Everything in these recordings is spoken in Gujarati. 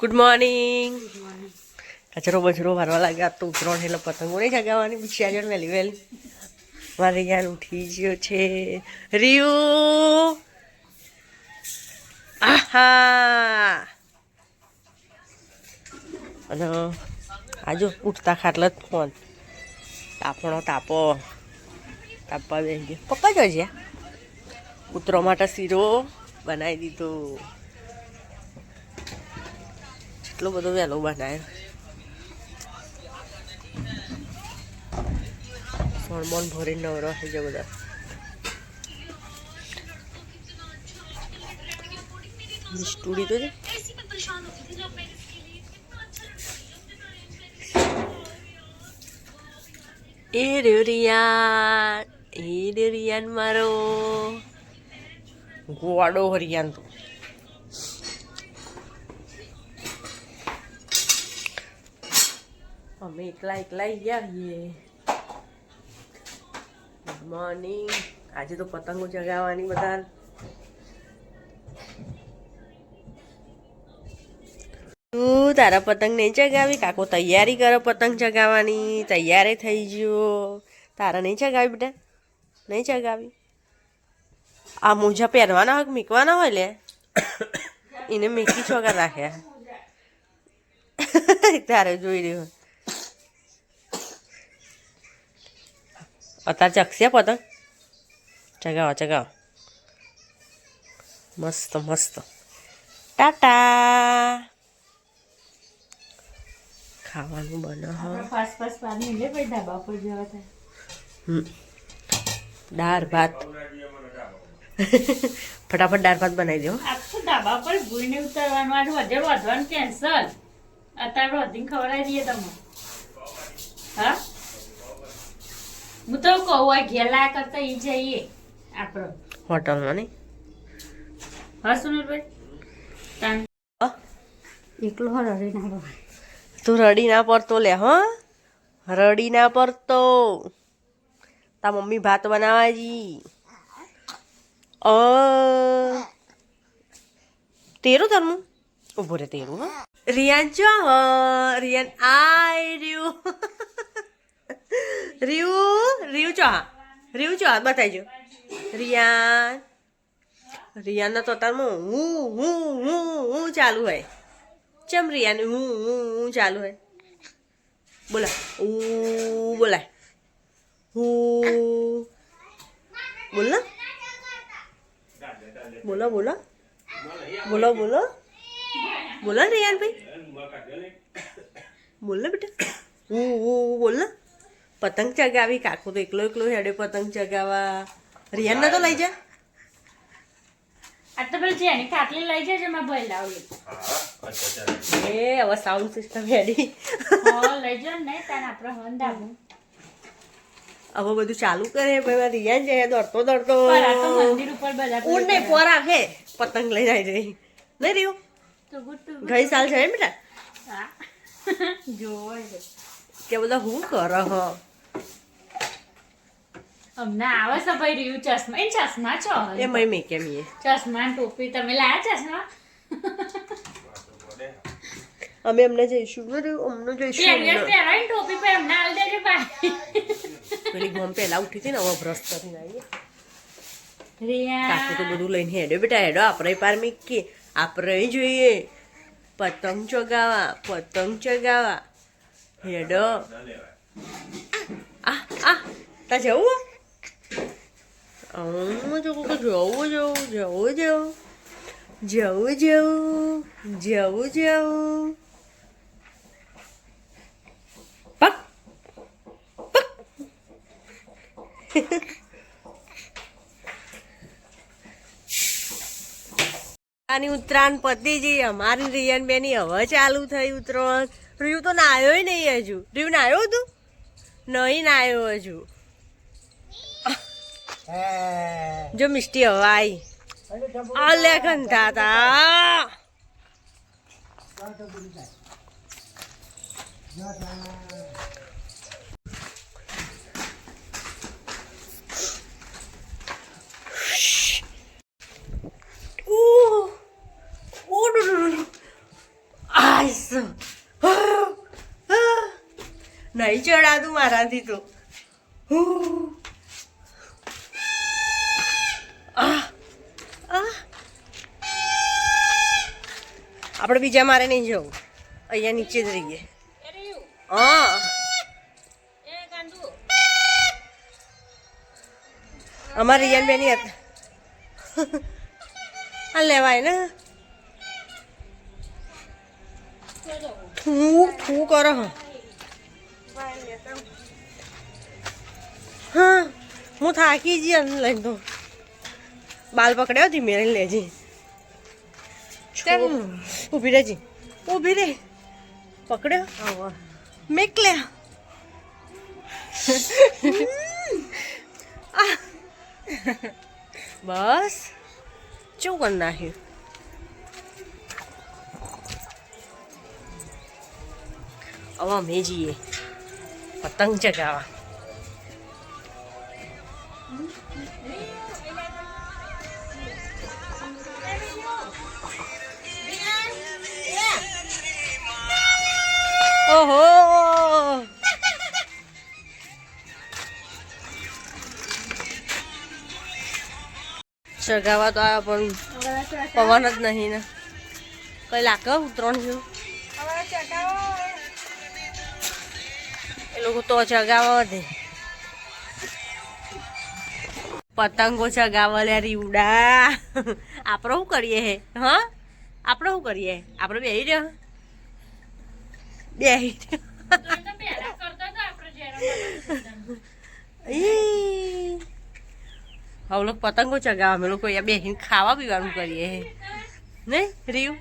ગુડ મોર્નિંગ કચરો બચરો ભરવા લાગ્યા. તો ઉતરણ એટલે પતંગો નહીં જગાવવાની બીજી આજે વહેલી વહેલી. મારે યાર ઉઠી ગયો છે. રિયુ. આહા. અને આજો ઉઠતા ખાટલા જ ફોન. તાપણો તાપો. તાપવા બેસી ગયો. પપ્પા જોજે ઉતરો માટે શીરો બનાવી દીધો. એટલો બધો વહેલો બનાવ્યો. સોણમોન ભરી નવરો થઈ જાય બધા. સ્ટુડી તો એ રહ્યો રિયાન, એ રહ્યો રિયાન મારો. ગોડો હરિયાન તો. અમે એકલા એકલા ગયા છીએ. ગુડ મોર્નિંગ આજે તો પતંગો ચગાવવાની બધા તું તારા પતંગ નહીં ચગાવી? કાકો તૈયારી કરો પતંગ ચગાવવાની. તૈયારે થઈ ગયો તારા નહીં ચગાવી બેટા? નહીં ચગાવી? આ મોજા પહેરવાના હોય મીકવાના હોય લે? એને મીકી છોકરા રાખ્યા. તારે જોઈ રહ્યો. અત્યારે ચકશે પતંગ ચગાવો ચગાવો મસ્ત મસ્ત ટાટા ખાવાનું બનાવો. દાળ ભાત ફટાફટ દાળ ભાત બનાવી દો ધાબા પર ભૂઈને ઉતરવાનું આજે વધે વધવાનું કેન્સલ અત્યારે વધીને ખવડાવી દઈએ તમે હા હું તો કહું હોય ઘેલા કરતા ઈ જઈએ આપણો. હોટલમાં નહીં? હા સુનિલભાઈ? એકલો હરી ના પડે. તું રડી ના પડતો લે હો. રડી ના પડતો. તા મમ્મી ભાત બનાવાજી અ. તેરું તરમું ઊભો રે તેરું હા. રિયાન ચો રિયાન આય રહ્યું. રિયુ રિયુ ચો હા રિયુ ચો હા બતાવજો. રિયાન રિયાના તો તારમાં હું હું હું હું ચાલુ હોય. ચમ રિયાન હું હું હું ચાલુ હોય? બોલા. ઉ બોલાય હું. બોલ ને બોલો બોલો. બોલો બોલો. બોલો રિયાન ભાઈ બોલ ને બેટા. હું હું બોલ ને પતંગ ચગાવી કાકો તો એકલો એકલો હેડે પતંગ ચગાવવા. રિયાન તો લઈ જા. આ તો પેલી જેની કાટલી લઈ જજે માં ભાઈ લાવી એ હવે સાઉન્ડ સિસ્ટમ હેડી હા લઈ જાઓ ને તાન આપણે હન ધાબું હવે બધું ચાલુ કરે ભાઈ રિયાન જાય દોડતો દોડતો. પર આ તો મંદિર ઉપર બધા ઊંડ નહીં પોર રાખે પતંગ લઈ જાય. જઈ રહ્યું? ગઈ સાલ છે બેટા? હા. કે બધા હું કર હ? અમને આવે છે ભાઈ રહ્યું ચશ્મા. એ ચશ્મા છો? એ મય મેં કેમ એ ચશ્મા ટોપી. તમે લાયા ચશ્મા? અમે એમને જઈશું. ને અમને જઈશું પહેરવી અમને. ટોપી પર એમને આલ દેજે ભાઈ. પેલી ગોમ પહેલા ઉઠી હતી ને હવે બ્રશ કરીને આવીએ. રિયા. કાકુ તો બધું લઈને હેડો બેટા હેડો આપણે પાર મીકીએ. આપણે જોઈએ. પતંગ ચગાવા પતંગ ચગાવા. હેડો. આ આ તા જવું? હું જો કે જવું જવું જવું જવું જવું જવું જવું જવું પક ઉત્તરાયણ પતી જઈ અમારી રિયન બેની હવે ચાલુ થઈ ઉત્તરાયણ. રિયુ તો નાયો નહીં હજુ. રિયુ નાયો તું? નહીં નાયો હજુ. જો મિષ્ટી હવાઈ. અલે ઘંટા તા નહીં ચડાતું મારાથી તો. હું આપણે બીજા મારે નહીં જવું અહીંયા નીચે જ રહીએ. હા. અમારે રિયાન બેની હતા આ લેવાય ને હું હું કરો હા હા થાકી જી લઈ તો બાલ પકડ્યો હતી રહીને લેજી ઊભી રહેજી ઊભી રે પકડ્યો? મેકલ્યા. બસ. શું કરી નાખ્યું? હવે અમે જઈએ. પતંગ ચગાવવા. ઓહો! ચગાવવા તો આ પણ પવન જ નહીં ને. કઈ લાગે ઉતરણ જેવું? એ લોકો તો ચગાવવા દે. પતંગો ચગાવવા લે રીવડા. આપણે શું કરીએ હે? હા? આપણે શું કરીએ? આપણે બેહી રહ્યો. ઈ. હવે લોકો પતંગો ચગાવે, અમે લોકો અહીંયા બેહીને ખાવા પીવાનું કરીએ. ને રીવ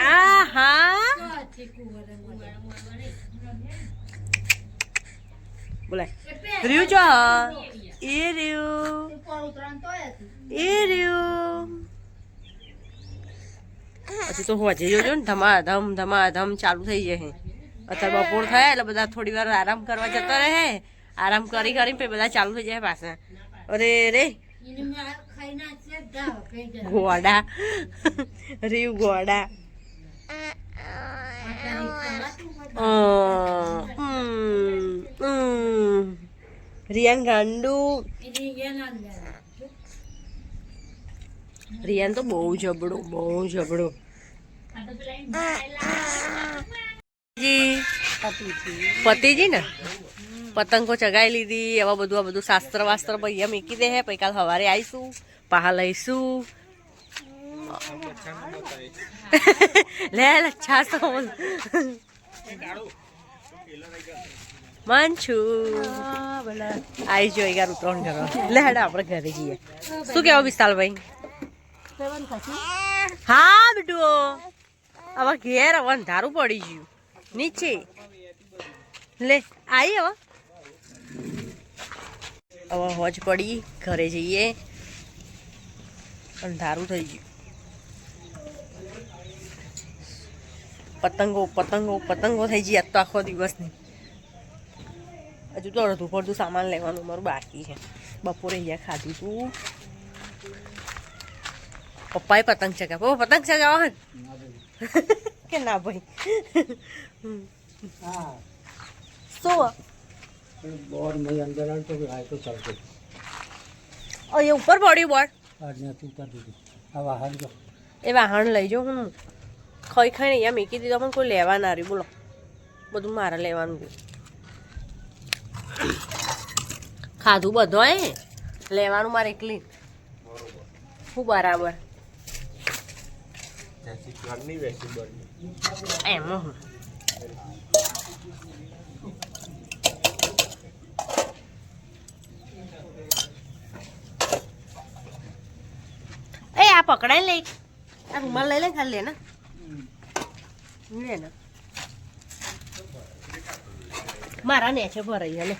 આ હા. બોલાય. રીવ ચો એ રીવ એ રીવ હજી તો હોજે જોજો ને, ધમાધમ ધમાધમ ચાલુ થઈ જશે. અત્યારે બપોર થયા, એટલે બધા થોડી વાર આરામ કરવા જતા રહે. આરામ કરી કરી પછી બધા ચાલુ થઈ જાય પાછા. અરે રે. ગોડા. રીવ ગોડા. રિયાન ગાંડુ. રિયાન તો બહુ જબડો બહુ જબડું પતિજી ને? પતંગો ચગાવી લીધી એવા બધું, આ બધું શાસ્ત્ર વાસ્ત્ર ભાઈ મૂકી દે હે, પછી કાલ સવારે આવીશું, પહા લઈશું. લે લચ્છા તો મંચુ આઈ જો એગાર ઉતરણ કરો લે આપણે ઘરે જઈએ. શું કેવો વિશાલભાઈ? હા બેટુ હવે ઘેર હવે અંધારું પડી ગયું. નીચે. લે આવી હવે. હવે હોજ પડી, ઘરે જઈએ. અંધારું થઈ ગયું. પતંગો પતંગો પતંગો થઈ ગઈ તો આખો દિવસની હજુ તો અડધું પડધું સામાન લેવાનું મારું બાકી છે. બપોરે અહીંયા ખાધું તું. પપ્પાએ પતંગ ચગાવ. પતંગ ચગાવો હે? કે ના ભાઈ? શું? બોર્ડ નહીં અંદર તો આ તો ચાલશે. અહીંયા ઉપર પડ્યું બોર્ડ આ ત્યાંથી દીધું. આ વાહન જો. એ વાહન લઈ જાઉં હું ખાઈ ખાઈને અહીંયા મૂકી દીધો પણ કોઈ લેવા ના રહ્યું. બોલો. બધું મારે લેવાનું ખાધું બધો એ લેવાનું મારે એકલી. હું બરાબર. એમ એ આ પકડાય લઈ. આ રૂમાલ લઈ લે ખાલી લેના લેના મારા ને. છે ભરાઈ લે.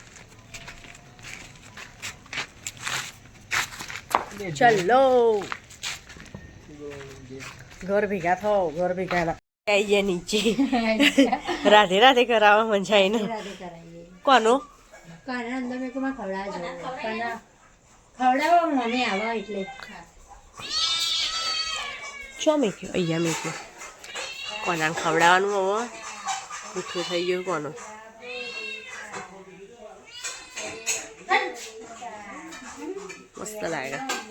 ચલો. ઘર ભેગા થો ઘર ભેગા આઈ ગયા નીચે. રાધે રાધે કરાવવા મજા આવીને કોનું? કાના અંદર મેં કોમાં ખવડાવજો કાના ખવડાવો મને આવા એટલે. ચો મેક્યો? અહીંયા મેક્યો. કોનાને ખવડાવવાનું હવે ભૂખ્યું થઈ ગયું કોનું? મસ્ત લાગે.